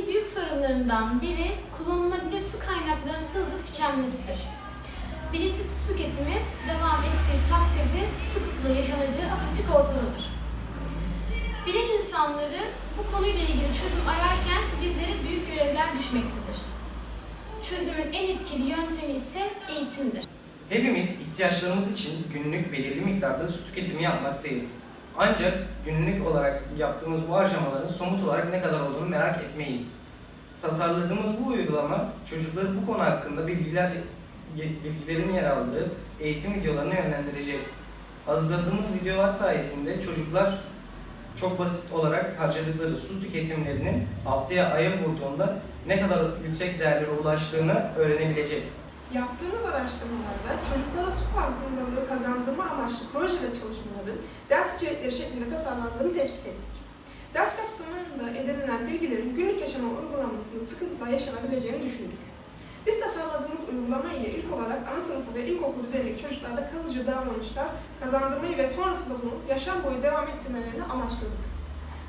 en büyük sorunlarından biri kullanılabilir su kaynaklarının hızlı tükenmesidir. Bilinçsiz su tüketimi devam ettiği takdirde su kıtlığı yaşanacağı apaçık ortadadır. Bilim insanları bu konuyla ilgili çözüm ararken bizlere büyük görevler düşmektedir. Çözümün en etkili yöntemi ise eğitimdir. Hepimiz ihtiyaçlarımız için günlük belirli miktarda su tüketimi yapmaktayız. Ancak günlük olarak yaptığımız bu harcamaların somut olarak ne kadar olduğunu merak etmeyiz. Tasarladığımız bu uygulama çocukları bu konu hakkında bilgiler bilgilerin yer aldığı eğitim videolarına yönlendirecek. Hazırladığımız videolar sayesinde çocuklar çok basit olarak harcadıkları su tüketimlerinin haftaya aya vurduğunda ne kadar yüksek değerlere ulaştığını öğrenebilecek. Yaptığımız araştırmalarda çocuklara su farkındalığı kazandırma amaçlı proje ve çalışmaların ders içerikleri şeklinde tasarlandığını tespit ettik. Ders kapsamında edinilen bilgilerin günlük yaşama uygulanmasında sıkıntılar yaşanabileceğini düşündük. Biz tasarladığımız uygulama ile ilk olarak ana sınıfı ve ilkokul düzeyindeki çocuklarda kalıcı davranışlar kazandırmayı ve sonrasında bunu yaşam boyu devam ettirmelerini amaçladık.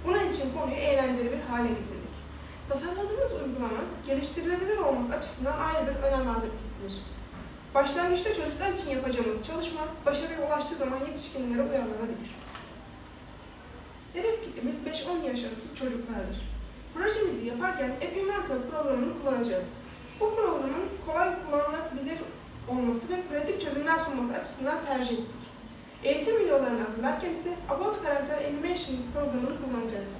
Bunun için konuyu eğlenceli bir hale getirdik. Tasarladığımız uygulama geliştirilebilir olması açısından ayrı bir önem arz etmektedir. Başlangıçta çocuklar için yapacağımız çalışma başarıya ulaştığı zaman yetişkinlere uyarlanabilir. Hedef kitlemiz 5-10 yaş arası çocuklardır. Projemizi yaparken App Inventor programını kullanacağız. Bu programın kolay kullanılabilir olması ve pratik çözümler sunması açısından tercih ettik. Eğitim videolarını hazırlarken ise About Karakter Animation programını kullanacağız.